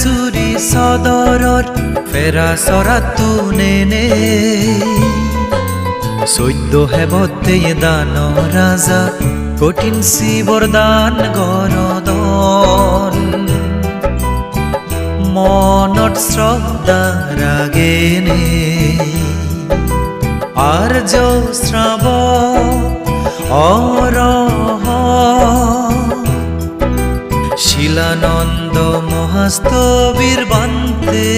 চুৰি চদৰৰ ফেৰা চৰাটো নেনে। চৈদ্য হেবতে দান ৰাজা কঠিন শিৱৰ দান গৰদন মনত শ্ৰদ্ধা ৰাগেনে আর্য শ্রাব অরহ। শিলানন্দ মহাস্তবীর বান্তে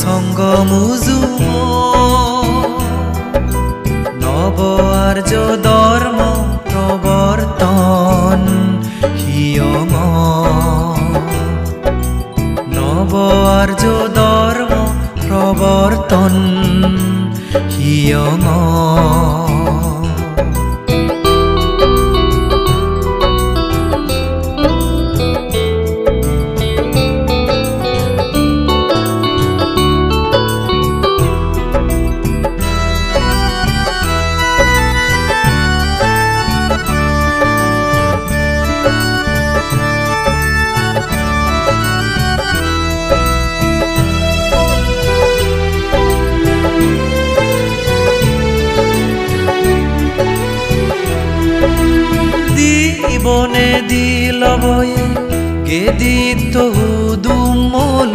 সঙ্গমুজু নব আর্য ধর্ম প্রবর্তন হিয়ম। নব আর্য ধর্ম প্রবর্তন হিয়ম। দিবনে দিল বয়ে গেদিত দুমল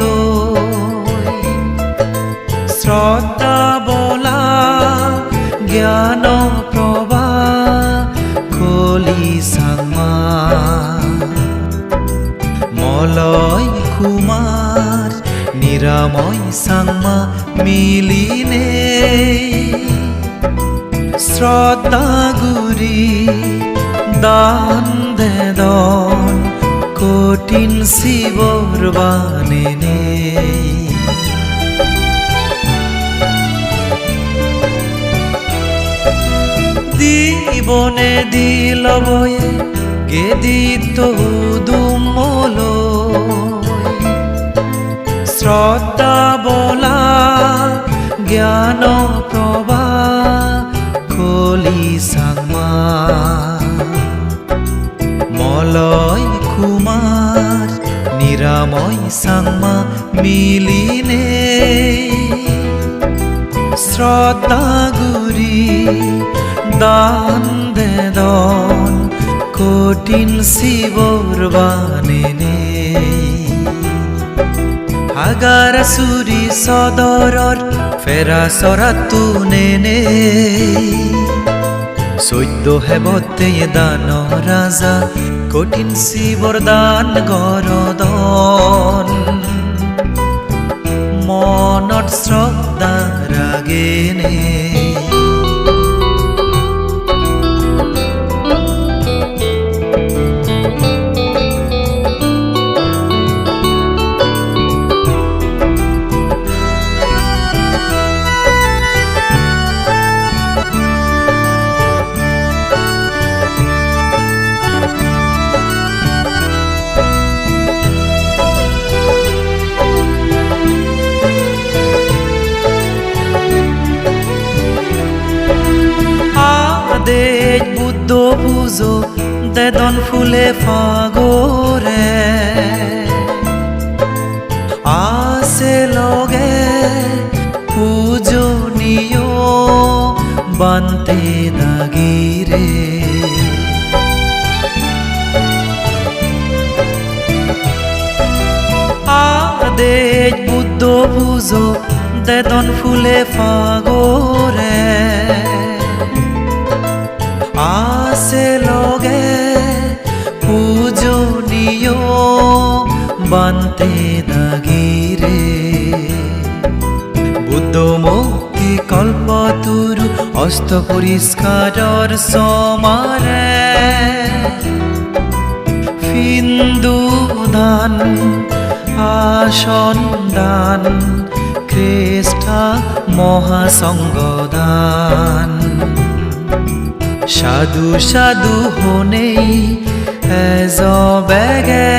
শ্রদ্ধা, বলা, জ্ঞান, প্রভা, কলি, সামা, মলয়, কুমার, নিরাময়, সাংমা মিলিনে। শ্রদ্ধা, গুরি দান দেদন কঠিন শিবর বানে দিবনে দিল বয়ে গেদিত দুমল। শ্রদ্ধা বলা জ্ঞান প্রভা সাংমা মিলিনে শ্রদ্ধা গুরি দান দেদন কঠিন শিবর বানে হাগার চুৰি চদৰৰ ফেৰা চৰাটো নেনে। চৈদ্য হেবতে দান ৰাজা কঠিন শিবরদান গরদন। মনত শ্রদ্ধা ৰাগেনে পুজো দেদন ফুলে ফাগরে। আছে লগে পূজনীয় বান্তে দাগিরে আদেশ বুদ্ধ পুজো দেদন ফুলে ফাগরে। আছে লগে পূজনীয় বান্তে দাগিরে বুদ্ধ মুক্তি কল্পতুরু অস্ত পরিষ্কারর সমারে ফিন্দু দান আসন দান খ্রিস্টা মহাসংগদান। সাধু সাধু হনেই বেগে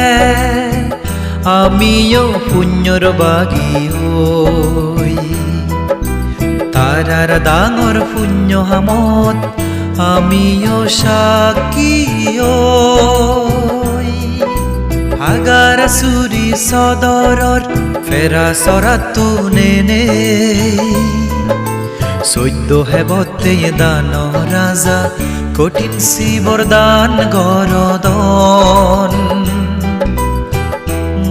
আমিও পুণ্যর বাগি হই। তারার ডাঙর পুণ্য হামত আমিও সাক্ষী হই। আগাৰ চুৰি চদৰৰ ফেৰা চৰাটো নেনে চৈদ্য হেবতে দান ৰাজা কঠিন শিৱৰ দান গৰদন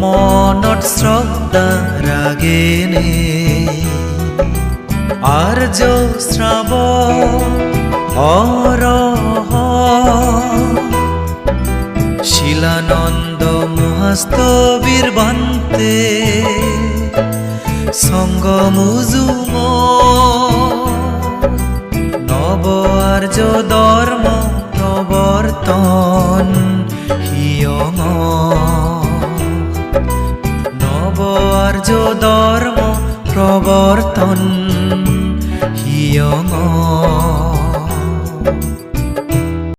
মনত শ্ৰদ্ধা ৰাগেনে আর্য শ্রাব অরহ শিলানন্দ মহাস্তবীর বান্তে, সঙ্গ মুজুম নব আর্য ধর্ম প্রবর্তন হিয়ং নব আর্য ধর্ম প্রবর্তন হিয়ং